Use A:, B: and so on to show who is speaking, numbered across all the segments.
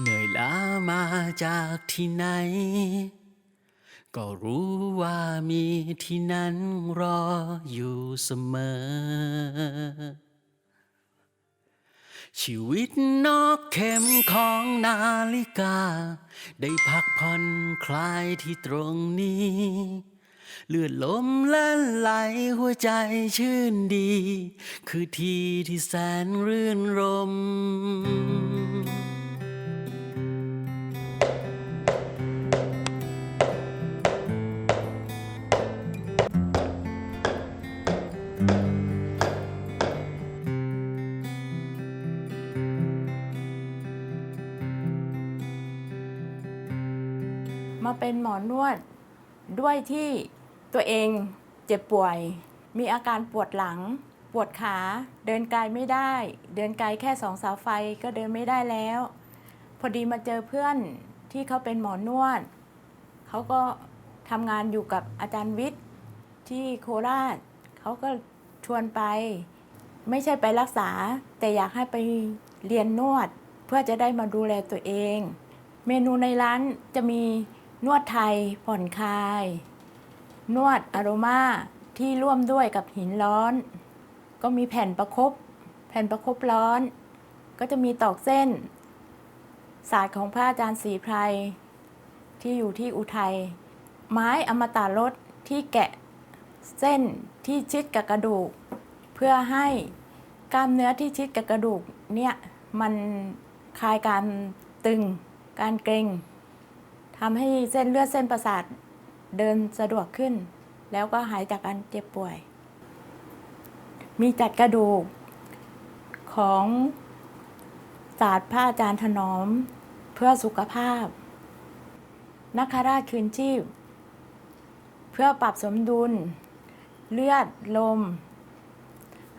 A: เหนื่อยล้ามาจากที่ไหน ก็รู้ว่ามีที่นั้นรออยู่เสมอ ชีวิตนอกเข็มของนาฬิกา ได้พักผ่อนคลายที่ตรงนี้ เลือดลมเล่นไหลหัวใจชื่นดี คือที่ที่แสนรื่นรม
B: มาเป็นหมอนวดด้วยที่ตัวเองเจ็บป่วย มีอาการปวดหลัง ปวดขา เดินไกลไม่ได้ เดินไกลแค่สองเสาไฟก็เดินไม่ได้แล้ว พอดีมาเจอเพื่อนที่เขาเป็นหมอนวด เขาก็ทำงานอยู่กับอาจารย์วิทย์ที่โคราช เขาก็ชวนไป ไม่ใช่ไปรักษา แต่อยากให้ไปเรียนนวด เพื่อจะได้มาดูแลตัวเอง เมนูในร้านจะมี นวดไทยผ่อนคลาย นวดอโรมาที่ร่วมด้วยกับหินร้อน ก็มีแผ่นประคบแผ่นประคบร้อน ก็จะมีตอกเส้น ศาสตร์ของพระอาจารย์ศรีไพรที่อยู่ที่อุทัย ไม้อมตะรสที่แกะเส้นที่ชิดกับกระดูก เพื่อให้กล้ามเนื้อที่ชิดกับกระดูกเนี่ยมันคลายการตึงการเกร็ง ทำให้เส้นเลือดเส้นประสาทเดินสะดวกขึ้น แล้วก็หายจากการเจ็บป่วย มีจัดกระดูกของศาสตร์พระอาจารย์ถนอมเพื่อสุขภาพ นักคราชคืนชีพ เพื่อปรับสมดุล เลือดลม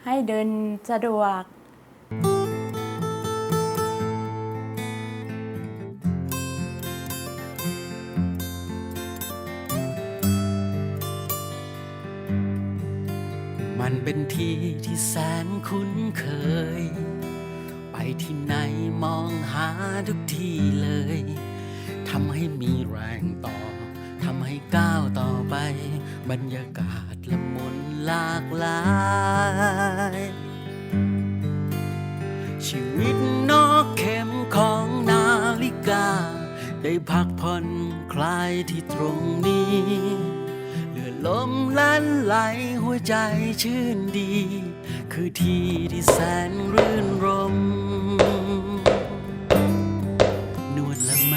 B: ให้เดินสะดวก
A: มันเป็นที่ที่แสนคุ้นเคย ไปที่ไหนมองหาทุกที่เลย ทำให้มีแรงต่อ ทำให้ก้าวต่อไป บรรยากาศละมุนหลากหลาย ชีวิตนอกเข็มของนาฬิกา ได้พักผ่อนคลายที่ตรงนี้ เลือลมลั่นไหล ใจชื่นดี คือที่ที่แสนรื่นรม นวดละไม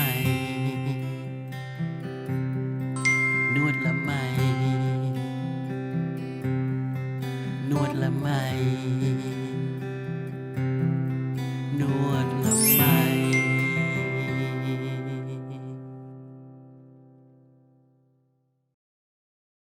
A: นวดละไม นวดละไม